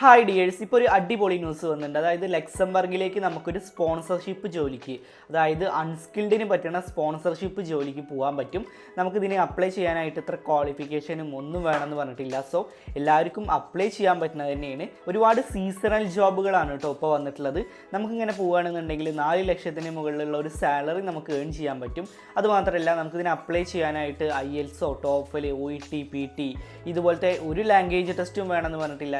Hi dears ഇപ്പോൾ ഒരു അടിപൊളി ന്യൂസ് വന്നിട്ടുണ്ട്. അതായത് ലക്സംബർഗിലേക്ക് നമുക്കൊരു സ്പോൺസർഷിപ്പ് ജോലിക്ക് അതായത് അൺസ്കിൽഡിന് പറ്റുന്ന സ്പോൺസർഷിപ്പ് ജോലിക്ക് പോകാൻ പറ്റും. നമുക്കിതിന് അപ്ലൈ ചെയ്യാനായിട്ട് ഇത്ര ക്വാളിഫിക്കേഷനും ഒന്നും വേണമെന്ന് പറഞ്ഞിട്ടില്ല. സോ എല്ലാവർക്കും അപ്ലൈ ചെയ്യാൻ പറ്റുന്നത് തന്നെയാണ്. ഒരുപാട് സീസണൽ ജോബുകളാണ് കേട്ടോ ഇപ്പോൾ വന്നിട്ടുള്ളത്. നമുക്കിങ്ങനെ പോകുകയാണെന്നുണ്ടെങ്കിൽ നാല് ലക്ഷത്തിന് മുകളിലുള്ള ഒരു സാലറി നമുക്ക് ഏൺ ചെയ്യാൻ പറ്റും. അതുമാത്രമല്ല നമുക്കിതിനെ അപ്ലൈ ചെയ്യാനായിട്ട് IELTS TOEFL O E T P T ഇതുപോലത്തെ ഒരു ലാംഗ്വേജ് ടെസ്റ്റും വേണമെന്ന് പറഞ്ഞിട്ടില്ല.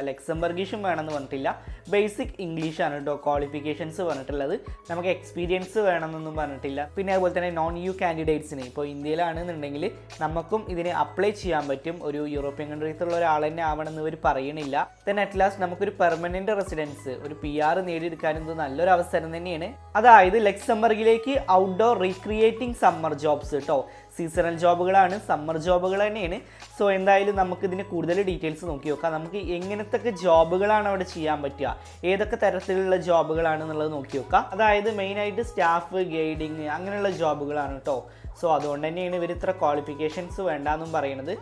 ലക്സംബർഗീഷും വേണമെന്ന് പറഞ്ഞിട്ടില്ല. ബേസിക് ഇംഗ്ലീഷാണ് കേട്ടോ ക്വാളിഫിക്കേഷൻസ് പറഞ്ഞിട്ടുള്ളത്. നമുക്ക് എക്സ്പീരിയൻസ് വേണമെന്നൊന്നും പറഞ്ഞിട്ടില്ല. പിന്നെ അതുപോലെ തന്നെ നോൺ യു കാൻഡിഡേറ്റ്സിന് ഇപ്പോൾ ഇന്ത്യയിലാണെന്നുണ്ടെങ്കിൽ നമുക്കും ഇതിന് അപ്ലൈ ചെയ്യാൻ പറ്റും. ഒരു യൂറോപ്യൻ കൺട്രീസിലുള്ള ഒരാൾ തന്നെ ആവണമെന്ന് ഇവർ പറയണില്ല ദെൻ അറ്റ് ലാസ്റ്റ് നമുക്കൊരു പെർമനന്റ് റെസിഡൻസ് ഒരു പി ആർ നേടിയെടുക്കാനും ഇത് നല്ലൊരു അവസരം തന്നെയാണ്. അതായത് ലക്സംബർഗിലേക്ക് ഔട്ട്ഡോർ റീക്രിയേറ്റിംഗ് സമ്മർ ജോബ്സ് കേട്ടോ സീസണൽ ജോബുകളാണ് സമ്മർ ജോബുകൾ തന്നെയാണ്. സോ എന്തായാലും നമുക്ക് ഇതിന് കൂടുതൽ ഡീറ്റെയിൽസ് നോക്കി നോക്കാം. നമുക്ക് എങ്ങനത്തൊക്കെ ജോബുകളാണ് അവിടെ ചെയ്യാൻ പറ്റുക? ഏതൊക്കെ തരത്തിലുള്ള ജോബുകളാണ് എന്നുള്ളത് നോക്കി നോക്കാം. അതായത് മെയിനായിട്ട് സ്റ്റാഫ് ഗൈഡിങ് അങ്ങനെയുള്ള ജോബുകളാണ് കേട്ടോ സോ അതുകൊണ്ട് തന്നെയാണ് ഇവർ ഇത്ര ക്വാളിഫിക്കേഷൻസ് വേണ്ടാന്നും പറയുന്നത്.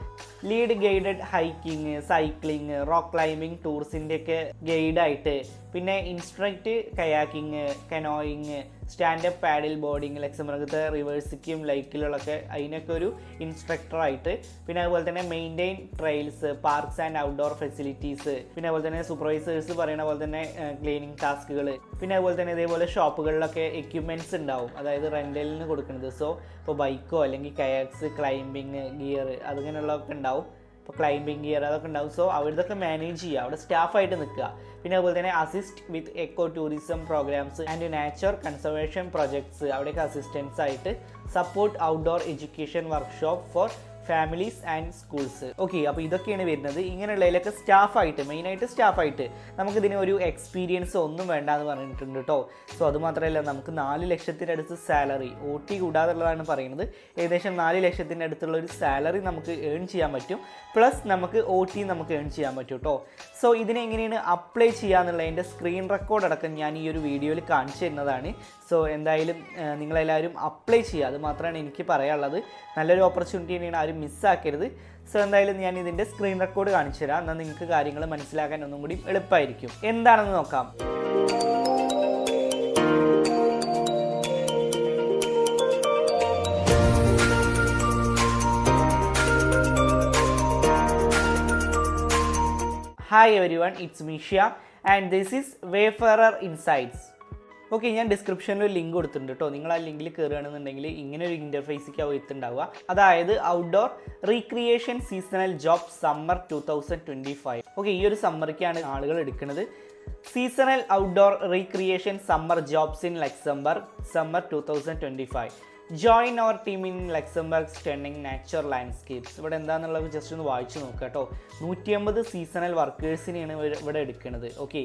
Lead guided hiking cycling rock climbing ടൂറിസിന്റെയൊക്കെ ഗൈഡായിട്ട് പിന്നെ instruct kayaking canoeing standup paddle boarding ലക്സംബർഗത്തെ റിവേഴ്സിക്കും ലൈക്കിലുള്ളൊക്കെ അതിനൊക്കെ ഒരു ഇൻസ്ട്രക്ടറായിട്ട് പിന്നെ അതുപോലെ തന്നെ maintain trails parks and outdoor facilities പിന്നെ അതുപോലെ തന്നെ സൂപ്പർവൈസേഴ്സ് പറയുന്ന പോലെ തന്നെ ക്ലീനിങ് ടാസ്കുകൾ പിന്നെ അതുപോലെ തന്നെ ഇതേപോലെ ഷോപ്പുകളിലൊക്കെ എക്യുപ്മെന്റ്സ് ഉണ്ടാവും. അതായത് റെന്റലിന് കൊടുക്കുന്നത് സോ ഇപ്പോൾ ബൈക്കോ അല്ലെങ്കിൽ കയാക്സ് ക്ലൈമ്പിങ് ഗിയർ അതിങ്ങനെയുള്ളതൊക്കെ ഉണ്ടാവും. ഇപ്പോൾ ക്ലൈംബിംഗ് ഗിയർ അതൊക്കെ ഉണ്ടാവും. സോ അവരിതൊക്കെ മാനേജ് ചെയ്യുക. അവിടെ സ്റ്റാഫായിട്ട് നിൽക്കുക. പിന്നെ അതുപോലെ തന്നെ assist with eco tourism programs and nature conservation projects അവിടെയൊക്കെ അസിസ്റ്റൻസ് ആയിട്ട് support outdoor education workshop for families and schools okay അപ്പോൾ ഇതൊക്കെയാണ് വരുന്നത്. ഇങ്ങനെയുള്ളതിലൊക്കെ സ്റ്റാഫായിട്ട് മെയിനായിട്ട് സ്റ്റാഫായിട്ട് നമുക്കിതിന് ഒരു എക്സ്പീരിയൻസ് ഒന്നും വേണ്ട എന്ന് പറഞ്ഞിട്ടുണ്ട് കേട്ടോ സോ അത് മാത്രമല്ല നമുക്ക് നാല് ലക്ഷത്തിന്റെ അടുത്ത് സാലറി ഒ ടി കൂടാതുള്ളതാണ് പറയുന്നത്. ഏകദേശം നാല് ലക്ഷത്തിന്റെ അടുത്തുള്ള ഒരു സാലറി നമുക്ക് ഏൺ ചെയ്യാൻ പറ്റും. പ്ലസ് നമുക്ക് ഒ ടി നമുക്ക് ഏൺ ചെയ്യാൻ പറ്റും കേട്ടോ സോ ഇതിനെങ്ങനെയാണ് അപ്ലൈ ചെയ്യുക എന്നുള്ളതിന്റെ സ്ക്രീൻ റെക്കോർഡ് അടക്കം ഞാൻ ഈ ഒരു വീഡിയോയിൽ കാണിച്ചു തരുന്നതാണ്. സോ എന്തായാലും നിങ്ങളെല്ലാവരും അപ്ലൈ ചെയ്യുക. അത് മാത്രമാണ് എനിക്ക് പറയാനുള്ളത്. നല്ലൊരു ഓപ്പർച്യൂണിറ്റി തന്നെയാണ് ആരും മിസ്സാക്കരുത് സോ എന്തായാലും ഞാൻ ഇതിന്റെ സ്ക്രീൻ റെക്കോർഡ് കാണിച്ചു തരാം. എന്നാൽ നിങ്ങൾക്ക് കാര്യങ്ങൾ മനസ്സിലാക്കാൻ ഒന്നും കൂടി എളുപ്പമായിരിക്കും എന്താണെന്ന് നോക്കാം. Hi everyone it's മീഷ്യ and this is wayfarer insights okay ഞാൻ ഡിസ്ക്രിപ്ഷനിൽ ഒരു ലിങ്ക് കൊടുത്തിട്ടുണ്ട് കേട്ടോ നിങ്ങൾ ആ ലിങ്കിൽ കയറുകയാണെന്നുണ്ടെങ്കിൽ ഇങ്ങനെ ഒരു ഇന്റർഫേസിക്കാവും എത്തുണ്ടാവുക അതായത് outdoor recreation seasonal job summer two thousand twenty five okay ഈ ഒരു സമ്മറിക്കാണ് ആളുകൾ എടുക്കുന്നത്. Seasonal outdoor recreation summer jobs in Luxembourg summer two thousand twenty five join our team in Luxembourg stunning natural landscapes ഇവിടെ എന്താണെന്നുള്ളത് ജസ്റ്റ് ഒന്ന് വായിച്ചു നോക്കുക കേട്ടോ. നൂറ്റി അമ്പത് സീസണൽ വർക്കേഴ്സിനെയാണ് ഇവിടെ എടുക്കുന്നത്. Okay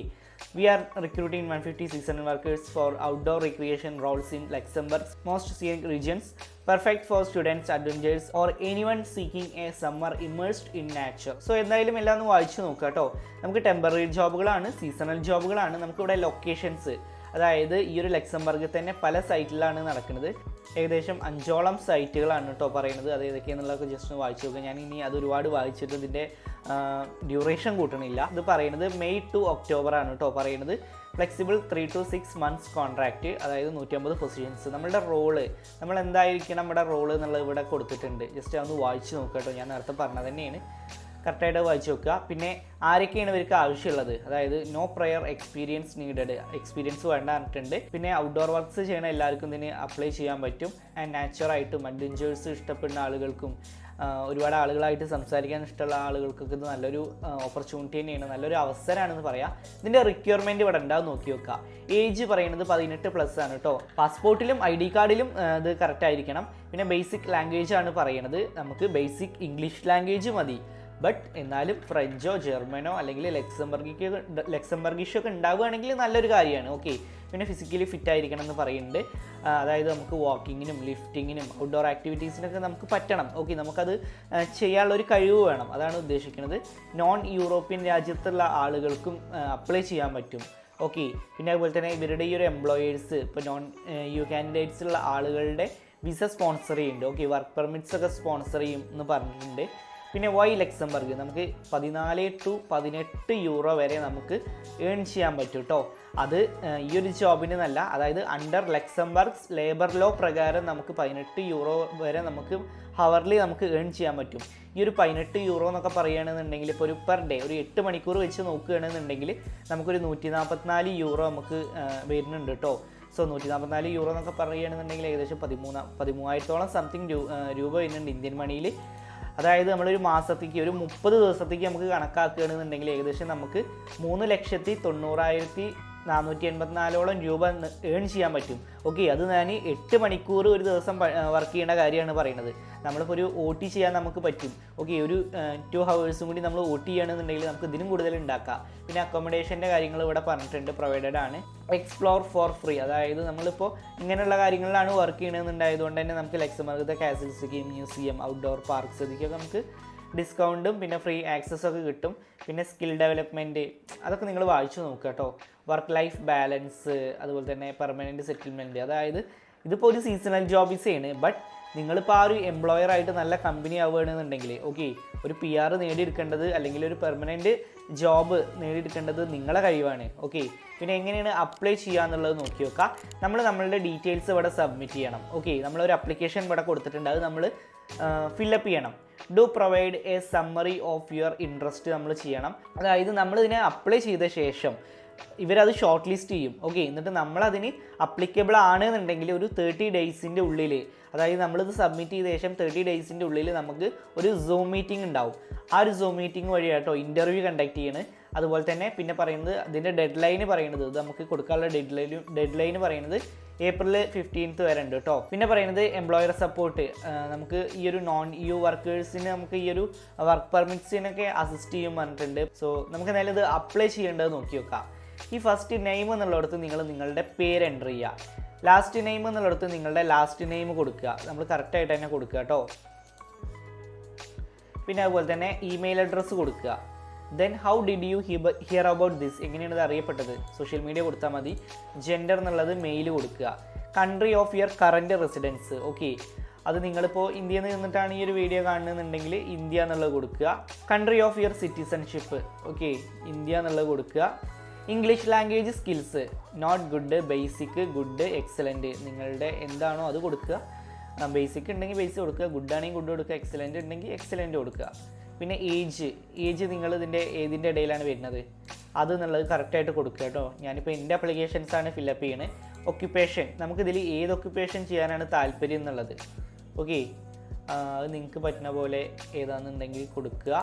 we are recruiting one fifty seasonal workers for outdoor recreation roles in Luxembourg most scenic regions perfect for students adventurers or anyone seeking a summer immersed in nature so എന്തായാലും എല്ലാം ഒന്ന് വായിച്ചു നോക്കുക കേട്ടോ. നമുക്ക് ടെമ്പററി ജോബുകളാണ് സീസണൽ ജോബുകളാണ് നമുക്കിവിടെ locations അതായത് ഈ ഒരു ലക്സംബർഗിൽ തന്നെ പല സൈറ്റിലാണ് നടക്കുന്നത്. ഏകദേശം അഞ്ചോളം സൈറ്റുകളാണ് കേട്ടോ പറയുന്നത്. അത് ഏതൊക്കെയാണെന്നുള്ളതൊക്കെ ജസ്റ്റ് ഒന്ന് വായിച്ചു നോക്കുക ഞാൻ ഇനി അത് ഒരുപാട് വായിച്ചിട്ട് ഇതിന്റെ ഡ്യൂറേഷൻ കൂട്ടണില്ല. ഇത് പറയുന്നത് മെയ് ടു ഒക്ടോബർ ആണ് കേട്ടോ പറയുന്നത്. Flexible three to six months contract അതായത് നൂറ്റമ്പത് പൊസിഷൻസ് നമ്മളുടെ റോൾ നമ്മൾ എന്തായിരിക്കണം നമ്മുടെ റോൾ എന്നുള്ളത് ഇവിടെ കൊടുത്തിട്ടുണ്ട്. ജസ്റ്റ് ഒന്ന് വായിച്ച് നോക്കുക കേട്ടോ. ഞാൻ നേരത്തെ പറഞ്ഞത് തന്നെയാണ്. കറക്റ്റായിട്ട് വായിച്ച് നോക്കുക പിന്നെ ആരൊക്കെയാണ് ഇവർക്ക് ആവശ്യമുള്ളത്? അതായത് no prior experience needed experience വേണ്ട പറഞ്ഞിട്ടുണ്ട്. പിന്നെ ഔട്ട്ഡോർ വർക്ക്സ് ചെയ്യണ എല്ലാവർക്കും ഇതിന് അപ്ലൈ ചെയ്യാൻ പറ്റും. ആൻഡ് നാച്ചുറായിട്ടും അഡ്വഞ്ചേഴ്സ് ഇഷ്ടപ്പെടുന്ന ആളുകൾക്കും ഒരുപാട് ആളുകളായിട്ട് സംസാരിക്കാൻ ഇഷ്ടമുള്ള ആളുകൾക്കൊക്കെ ഇത് നല്ലൊരു ഓപ്പർച്യൂണിറ്റി തന്നെയാണ്. നല്ലൊരു അവസരമാണെന്ന് പറയാം. ഇതിന്റെ റിക്വയർമെന്റ് ഇവിടെ ഉണ്ടാവും. നോക്കി വെക്കുക. ഏജ് പറയുന്നത് പതിനെട്ട് പ്ലസ് ആണ് കേട്ടോ. പാസ്പോർട്ടിലും ഐ ഡി കാർഡിലും ഇത് കറക്റ്റ് ആയിരിക്കണം. പിന്നെ ബേസിക് ലാംഗ്വേജ് ആണ് പറയുന്നത്. നമുക്ക് ബേസിക് ഇംഗ്ലീഷ് ലാംഗ്വേജ് മതി. ബട്ട് എന്നാലും ഫ്രഞ്ചോ ജർമ്മനോ അല്ലെങ്കിൽ ലക്സംബർഗിക്ക് ലക്സംബർഗിഷ് ഒക്കെ ഉണ്ടാവുകയാണെങ്കിൽ നല്ലൊരു കാര്യമാണ്. ഓക്കെ പിന്നെ ഫിസിക്കലി ഫിറ്റ് ആയിരിക്കണം എന്ന് പറയുന്നുണ്ട്. അതായത് നമുക്ക് വാക്കിങ്ങിനും ലിഫ്റ്റിങ്ങിനും ഔട്ട്ഡോർ ആക്ടിവിറ്റീസിനൊക്കെ നമുക്ക് പറ്റണം. ഓക്കെ നമുക്കത് ചെയ്യാനുള്ളൊരു കഴിവ് വേണം. അതാണ് ഉദ്ദേശിക്കുന്നത്. നോൺ യൂറോപ്യൻ രാജ്യത്തുള്ള ആളുകൾക്കും അപ്ലൈ ചെയ്യാൻ പറ്റും. ഓക്കെ പിന്നെ അതുപോലെ തന്നെ ഇവരുടെ ഈ ഒരു എംപ്ലോയേഴ്സ് ഇപ്പോൾ നോൺ യു കാൻഡിഡേറ്റ്സ് ഉള്ള ആളുകളുടെ വിസ സ്പോൺസർ ചെയ്യുന്നുണ്ട്. ഓക്കെ വർക്ക് പെർമിറ്റ്സ് ഒക്കെ സ്പോൺസർ ചെയ്യും എന്ന് പറഞ്ഞിട്ടുണ്ട്. പിന്നെ വൈ ലക്സംബർഗ്. നമുക്ക് പതിനാല് ടു പതിനെട്ട് യൂറോ വരെ നമുക്ക് ഏൺ ചെയ്യാൻ പറ്റും കേട്ടോ അത് ഈ ഒരു ജോബിന് നല്ല അതായത് അണ്ടർ ലക്സംബർഗ് ലേബർ ലോ പ്രകാരം നമുക്ക് പതിനെട്ട് യൂറോ വരെ നമുക്ക് ഹവർലി നമുക്ക് ഏൺ ചെയ്യാൻ പറ്റും. ഈ ഒരു പതിനെട്ട് യൂറോ എന്നൊക്കെ പറയുകയാണെന്നുണ്ടെങ്കിൽ ഇപ്പോൾ ഒരു പെർ ഡേ ഒരു എട്ട് മണിക്കൂർ വെച്ച് നോക്കുകയാണെന്നുണ്ടെങ്കിൽ നമുക്കൊരു നൂറ്റി നാൽപ്പത്തിനാല് യൂറോ നമുക്ക് വരുന്നുണ്ട് കേട്ടോ സോ നൂറ്റി നാൽപ്പത്തിനാല് യൂറോ എന്നൊക്കെ പറയുകയാണെന്നുണ്ടെങ്കിൽ ഏകദേശം പതിമൂന്ന് പതിമൂവായിരത്തോളം സംതിങ് രൂപ വരുന്നുണ്ട് ഇന്ത്യൻ മണിയിൽ അതായത് നമ്മളൊരു മാസത്തേക്ക് ഒരു മുപ്പത് ദിവസത്തേക്ക് നമുക്ക് കണക്കാക്കുകയാണെന്നുണ്ടെങ്കിൽ ഏകദേശം നമുക്ക് മൂന്ന് ലക്ഷത്തി തൊണ്ണൂറായിരത്തി നാനൂറ്റി എൺപത്തിനാലോളം രൂപ ഏൺ ചെയ്യാൻ പറ്റും. ഓക്കെ അത് ഞാൻ എട്ട് മണിക്കൂർ ഒരു ദിവസം വർക്ക് ചെയ്യേണ്ട കാര്യമാണ് പറയുന്നത്. നമ്മളിപ്പോൾ ഒരു ഒ ടി ചെയ്യാൻ നമുക്ക് പറ്റും. ഓക്കെ ഒരു ടു ഹവേഴ്സും കൂടി നമ്മൾ ഒ ടി ചെയ്യണമെന്നുണ്ടെങ്കിൽ നമുക്ക് ഇതിനും കൂടുതൽ ഉണ്ടാക്കാം. പിന്നെ അക്കോമഡേഷന്റെ കാര്യങ്ങൾ ഇവിടെ പറഞ്ഞിട്ടുണ്ട് പ്രൊവൈഡഡ് ആണ്. എക്സ്പ്ലോർ ഫോർ ഫ്രീ അതായത് നമ്മളിപ്പോൾ ഇങ്ങനെയുള്ള കാര്യങ്ങളിലാണ് വർക്ക് ചെയ്യണമെന്നുണ്ടായതുകൊണ്ട് തന്നെ നമുക്ക് ലക്സംബർഗത്തെ കാസിൽസ് മ്യൂസിയം ഔട്ട്ഡോർ പാർക്ക്സ് ഇതൊക്കെ നമുക്ക് ഡിസ്കൗണ്ടും പിന്നെ ഫ്രീ ആക്സസ് ഒക്കെ കിട്ടും. പിന്നെ സ്കിൽ ഡെവലപ്മെന്റ് അതൊക്കെ നിങ്ങൾ വായിച്ചു നോക്കുക കേട്ടോ. വർക്ക് ലൈഫ് ബാലൻസ് അതുപോലെ തന്നെ പെർമനന്റ് സെറ്റിൽമെന്റ് അതായത് ഇതിപ്പോൾ ഒരു സീസണൽ ജോബിസാണ് ബട്ട് നിങ്ങളിപ്പോൾ ആ ഒരു എംപ്ലോയർ ആയിട്ട് നല്ല കമ്പനി ആവുകയാണെന്നുണ്ടെങ്കിൽ ഓക്കെ ഒരു പി ആർ നേടിയെടുക്കേണ്ടത് അല്ലെങ്കിൽ ഒരു പെർമനന്റ് ജോബ് നേടിയെടുക്കേണ്ടത് നിങ്ങളെ കഴിവാണ് ഓക്കെ പിന്നെ എങ്ങനെയാണ് അപ്ലൈ ചെയ്യുക എന്നുള്ളത് നോക്കി നോക്കാം നമ്മൾ നമ്മളുടെ ഡീറ്റെയിൽസ് ഇവിടെ സബ്മിറ്റ് ചെയ്യണം ഓക്കെ നമ്മളൊരു അപ്ലിക്കേഷൻ ഇവിടെ കൊടുത്തിട്ടുണ്ട് അത് നമ്മൾ ഫില്ലപ്പ് ചെയ്യണം. Do provide a summary of your interest നമ്മൾ ചെയ്യണം. അതായത് നമ്മളിതിനെ അപ്ലൈ ചെയ്ത ശേഷം ഇവരത് ഷോർട്ട് ലിസ്റ്റ് ചെയ്യും. ഓക്കെ എന്നിട്ട് നമ്മളതിന് അപ്ലിക്കബിൾ ആണ് എന്നുണ്ടെങ്കിൽ ഒരു തേർട്ടി ഡേയ്സിന്റെ ഉള്ളിൽ അതായത് നമ്മളിത് സബ്മിറ്റ് ചെയ്ത ശേഷം തേർട്ടി ഡേയ്സിന്റെ ഉള്ളിൽ നമുക്ക് ഒരു സൂം മീറ്റിംഗ് ഉണ്ടാവും. ആ ഒരു സൂം മീറ്റിംഗ് വഴിയാട്ടോ ഇന്റർവ്യൂ കണ്ടക്ട് ചെയ്യണത് അതുപോലെ തന്നെ പിന്നെ പറയുന്നത് അതിന്റെ ഡെഡ് ലൈന് പറയുന്നത് നമുക്ക് കൊടുക്കാനുള്ള ഡെഡ് ലൈൻ ഡെഡ് ലൈന് പറയുന്നത് ഏപ്രിൽ ഫിഫ്റ്റീൻത്ത് വരെ ഉണ്ട് കേട്ടോ പിന്നെ പറയുന്നത് എംപ്ലോയർ സപ്പോർട്ട് നമുക്ക് ഈ ഒരു നോൺ യു വർക്കേഴ്സിന് നമുക്ക് ഈ ഒരു വർക്ക് പെർമിറ്റ്സിനൊക്കെ അസിസ്റ്റ് ചെയ്യും പറഞ്ഞിട്ടുണ്ട്. സോ നമുക്ക് എന്തായാലും ഇത് അപ്ലൈ ചെയ്യേണ്ടത് നോക്കി നോക്കാം ഈ ഫസ്റ്റ് നെയിം എന്നുള്ളിടത്ത് നിങ്ങൾ നിങ്ങളുടെ പേര് എന്റർ ചെയ്യുക ലാസ്റ്റ് നെയിം എന്നുള്ളിടത്ത് നിങ്ങളുടെ ലാസ്റ്റ് നെയിം കൊടുക്കുക. നമ്മൾ കറക്റ്റായിട്ട് തന്നെ കൊടുക്കുക കേട്ടോ. പിന്നെ അതുപോലെ തന്നെ ഇമെയിൽ അഡ്രസ്സ് കൊടുക്കുക. Then how did you hear about this എങ്ങനെയാണ് ഇത് അറിയപ്പെട്ടത്? സോഷ്യൽ മീഡിയ കൊടുത്താൽ മതി. ജെൻഡർ എന്നുള്ളത് മെയിൽ കൊടുക്കുക. Country of your current residence okay അത് നിങ്ങളിപ്പോൾ ഇന്ത്യയിൽ നിന്ന് നിന്നിട്ടാണ് ഈ ഒരു വീഡിയോ കാണുന്നുണ്ടെങ്കിൽ ഇന്ത്യ എന്നുള്ളത് കൊടുക്കുക. Country of your citizenship okay India എന്നുള്ളത് കൊടുക്കുക. English language skills not good basic good excellent നിങ്ങളുടെ എന്താണോ അത് കൊടുക്കുക. ബേസിക് ഉണ്ടെങ്കിൽ ബേസിക് കൊടുക്കുക. ഗുഡ് ആണെങ്കിൽ ഗുഡ് കൊടുക്കുക. എക്സലന്റ് ഉണ്ടെങ്കിൽ എക്സലന്റ് കൊടുക്കുക. പിന്നെ ഏജ് ഏജ് നിങ്ങൾ ഇതിന്റെ ഏതിന്റെ ഇടയിലാണ് വരുന്നത്? അത് എന്നുള്ളത് കറക്റ്റായിട്ട് കൊടുക്കുക കേട്ടോ. ഞാനിപ്പോൾ എന്റെ അപ്ലിക്കേഷൻസാണ് ഫില്ലപ്പ് ചെയ്യുന്നത് ഒക്യുപ്പേഷൻ നമുക്കിതിൽ ഏത് ഒക്യുപ്പേഷൻ ചെയ്യാനാണ് താല്പര്യം എന്നുള്ളത്. ഓക്കെ അത് നിങ്ങൾക്ക് പറ്റുന്ന പോലെ ഏതാണെന്നുണ്ടെങ്കിൽ കൊടുക്കുക.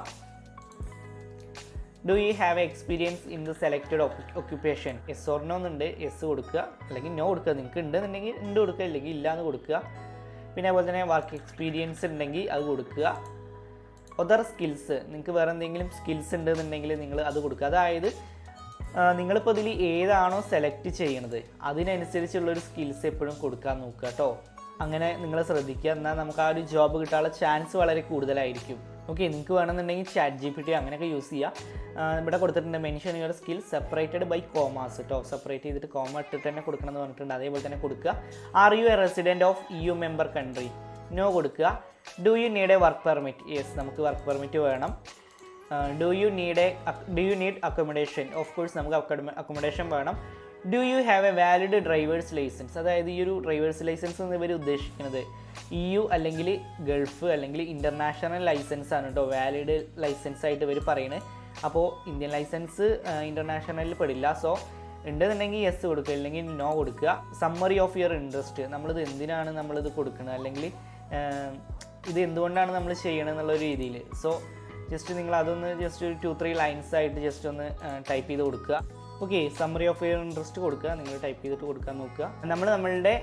Do you have experience in the selected occupation yes or no എന്നുണ്ട്. എസ് കൊടുക്കുക. അല്ലെങ്കിൽ നോ കൊടുക്കുക. നിങ്ങൾക്ക് ഉണ്ടെന്നുണ്ടെങ്കിൽ ഉണ്ട് കൊടുക്കുക. അല്ലെങ്കിൽ ഇല്ലാന്ന് കൊടുക്കുക. പിന്നെ അതുപോലെ തന്നെ വർക്ക് എക്സ്പീരിയൻസ് ഉണ്ടെങ്കിൽ അത് കൊടുക്കുക. ഒതർ സ്കിൽസ് നിങ്ങൾക്ക് വേറെ എന്തെങ്കിലും സ്കിൽസ് ഉണ്ടെന്നുണ്ടെങ്കിൽ നിങ്ങൾ അത് കൊടുക്കുക. അതായത് നിങ്ങളിപ്പോൾ ഇതിൽ ഏതാണോ സെലക്ട് ചെയ്യണത് അതിനനുസരിച്ചുള്ളൊരു സ്കിൽസ് എപ്പോഴും കൊടുക്കാൻ നോക്കുക കേട്ടോ അങ്ങനെ നിങ്ങൾ ശ്രദ്ധിക്കുക. എന്നാൽ നമുക്ക് ആ ഒരു ജോബ് കിട്ടാനുള്ള ചാൻസ് വളരെ കൂടുതലായിരിക്കും. ഓക്കെ നിങ്ങൾക്ക് വേണമെന്നുണ്ടെങ്കിൽ ചാറ്റ് ജി പി ടി അങ്ങനെയൊക്കെ യൂസ് ചെയ്യുക ഇവിടെ കൊടുത്തിട്ടുണ്ട് mention your skill separated by commas കേട്ടോ സെപ്പറേറ്റ് ചെയ്തിട്ട് കോമ ഇട്ടിട്ട് തന്നെ കൊടുക്കണം എന്ന് പറഞ്ഞിട്ടുണ്ട്. അതേപോലെ തന്നെ കൊടുക്കുക. Are you a resident of E U member country no കൊടുക്കുക. Do you need a work permit yes നമുക്ക് വർക്ക് പെർമിറ്റ് വേണം. Do you need a do you need accommodation of course നമുക്ക് അക്കോമഡേഷൻ വേണം. Do you have a valid driver's licence അതായത് ഈ ഒരു drivers licence എന്ന് ഇവർ ഉദ്ദേശിക്കുന്നത് ഇ യു അല്ലെങ്കിൽ ഗൾഫ് അല്ലെങ്കിൽ ഇന്റർനാഷണൽ ലൈസൻസ് ആണ് കേട്ടോ വാലിഡ് ലൈസൻസ് ആയിട്ട് ഇവർ പറയുന്നത് അപ്പോൾ ഇന്ത്യൻ ലൈസൻസ് ഇന്റർനാഷണലിൽ പെടില്ല. സോ ഉണ്ടെന്നുണ്ടെങ്കിൽ യെസ് കൊടുക്കുക. അല്ലെങ്കിൽ നോ കൊടുക്കുക. സമ്മറി ഓഫ് യുവർ ഇൻട്രസ്റ്റ് നമ്മളിത് എന്തിനാണ് നമ്മളിത് കൊടുക്കുന്നത് അല്ലെങ്കിൽ ഇത് എന്തുകൊണ്ടാണ് നമ്മൾ ചെയ്യണം എന്നുള്ള രീതിയിൽ സോ ജസ്റ്റ് നിങ്ങൾ അതൊന്ന് ജസ്റ്റ് ഒരു ടു ത്രീ ലൈൻസ് ആയിട്ട് ജസ്റ്റ് ഒന്ന് ടൈപ്പ് ചെയ്ത് കൊടുക്കുക. Okay summary of your interest കൊടുക്കുക. നിങ്ങൾ ടൈപ്പ് ചെയ്തിട്ട് കൊടുക്കാൻ നോക്കുക. നമ്മൾ നമ്മളുടെ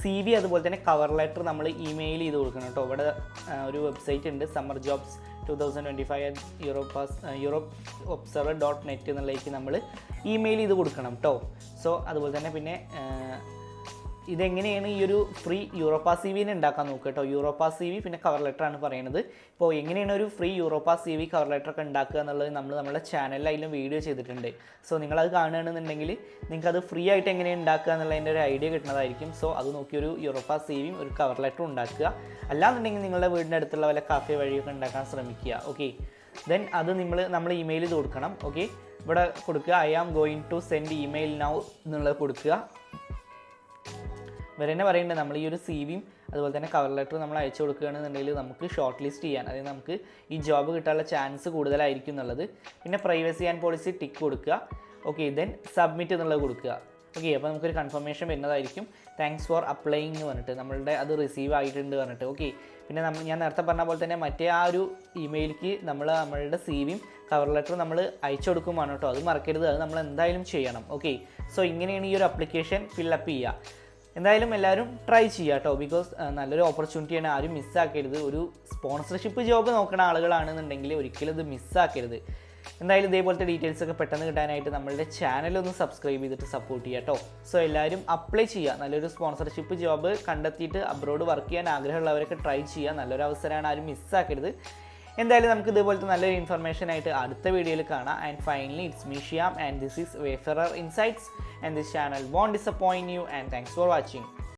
സി വി അതുപോലെ തന്നെ കവർ ലെറ്റർ നമ്മൾ ഇമെയിൽ ചെയ്ത് കൊടുക്കണം കേട്ടോ. ഇവിടെ ഒരു വെബ്സൈറ്റ് ഉണ്ട് summer jobs two thousand twenty five Europass Europe observer dot net എന്നുള്ളതിലേക്ക് നമ്മൾ ഇമെയിൽ ചെയ്ത് കൊടുക്കണം കേട്ടോ. സോ അതുപോലെ തന്നെ പിന്നെ ഇതെങ്ങനെയാണ് ഈ ഒരു ഫ്രീ യൂറോപ്പ സി വിനെ ഉണ്ടാക്കാൻ നോക്കുക കേട്ടോ യൂറോപ്പ സി വി പിന്നെ കവർ ലെറ്റർ ആണ് പറയുന്നത് ഇപ്പോൾ എങ്ങനെയാണ് ഒരു free Europass C V cover letter ഒക്കെ ഉണ്ടാക്കുക എന്നുള്ളത് നമ്മൾ നമ്മുടെ ചാനലിൽ അതിലും വീഡിയോ ചെയ്തിട്ടുണ്ട്. സോ നിങ്ങളത് കാണുകയാണെന്നുണ്ടെങ്കിൽ നിങ്ങൾക്കത് ഫ്രീ ആയിട്ട് എങ്ങനെയാണ് ഉണ്ടാക്കുക എന്നുള്ളതിന്റെ ഒരു ഐഡിയ കിട്ടുന്നതായിരിക്കും. സോ അത് നോക്കി ഒരു യൂറോപ്പ സി വിയും ഒരു കവർ ലെറ്ററും ഉണ്ടാക്കുക അല്ലാന്നുണ്ടെങ്കിൽ നിങ്ങളുടെ വീടിന്റെ അടുത്തുള്ള വല്ല കാഫി വഴിയൊക്കെ ഉണ്ടാക്കാൻ ശ്രമിക്കുക. ഓക്കെ ദെൻ അത് നമ്മൾ നമ്മൾ ഇമെയിൽ കൊടുക്കണം. ഓക്കെ ഇവിടെ കൊടുക്കുക I am going to send email now എന്നുള്ളത് കൊടുക്കുക. ഇവർ തന്നെ പറയുന്നുണ്ട് നമ്മൾ ഈ ഒരു സി വിയും അതുപോലെ തന്നെ കവർ ലെറ്റർ നമ്മൾ അയച്ചു കൊടുക്കുകയാണെന്നുണ്ടെങ്കിൽ നമുക്ക് ഷോർട്ട് ലിസ്റ്റ് ചെയ്യാൻ അതായത് നമുക്ക് ഈ ജോബ് കിട്ടാനുള്ള ചാൻസ് കൂടുതലായിരിക്കും എന്നുള്ളത്. പിന്നെ പ്രൈവസി ആൻഡ് പോളിസി ടിക്ക് കൊടുക്കുക. ഓക്കെ ദെൻ സബ്മിറ്റ് എന്നുള്ളത് കൊടുക്കുക. ഓക്കെ അപ്പോൾ നമുക്കൊരു കൺഫർമേഷൻ വരുന്നതായിരിക്കും. താങ്ക്സ് ഫോർ അപ്ലൈയിങ് എന്ന് പറഞ്ഞിട്ട്. നമ്മളുടെ അത് റിസീവ് ആയിട്ടുണ്ട് പറഞ്ഞിട്ട്. ഓക്കെ പിന്നെ നമ്മൾ ഞാൻ നേരത്തെ പറഞ്ഞ പോലെ തന്നെ മറ്റേ ആ ഒരു ഇമെയിലേക്ക് നമ്മൾ നമ്മളുടെ സി വിയും കവർ ലെറ്ററും നമ്മൾ അയച്ചു കൊടുക്കുമാണ് കേട്ടോ. അത് മറക്കരുത്. അത് നമ്മൾ എന്തായാലും ചെയ്യണം. ഓക്കെ സോ ഇങ്ങനെയാണ് ഈ ഒരു അപ്ലിക്കേഷൻ ഫില്ലപ്പ് ചെയ്യുക. എന്തായാലും എല്ലാവരും ട്രൈ ചെയ്യുക കേട്ടോ ബിക്കോസ് നല്ലൊരു ഓപ്പർച്യൂണിറ്റിയാണ് ആരും മിസ്സാക്കരുത് ഒരു സ്പോൺസർഷിപ്പ് ജോബ് നോക്കുന്ന ആളുകളാണെന്നുണ്ടെങ്കിൽ ഒരിക്കലും ഇത് മിസ്സാക്കരുത് എന്തായാലും ഇതേപോലത്തെ ഡീറ്റെയിൽസ് ഒക്കെ പെട്ടെന്ന് കിട്ടാനായിട്ട് നമ്മളുടെ ചാനൽ ഒന്ന് സബ്സ്ക്രൈബ് ചെയ്തിട്ട് സപ്പോർട്ട് ചെയ്യുക കേട്ടോ സോ എല്ലാവരും അപ്ലൈ ചെയ്യുക. നല്ലൊരു സ്പോൺസർഷിപ്പ് ജോബ് കണ്ടെത്തിയിട്ട് അബ്രോഡ് വർക്ക് ചെയ്യാൻ ആഗ്രഹമുള്ളവരൊക്കെ ട്രൈ ചെയ്യുക. നല്ലൊരു അവസരമാണ് ആരും മിസ്സാക്കരുത് എന്തായാലും നമുക്ക് ഇതുപോലത്തെ നല്ലൊരു ഇൻഫർമേഷൻ ആയിട്ട് അടുത്ത വീഡിയോയിൽ കാണാം. And finally it's me Shiyam and this is wayfarer insights and this channel won't disappoint you and thanks for watching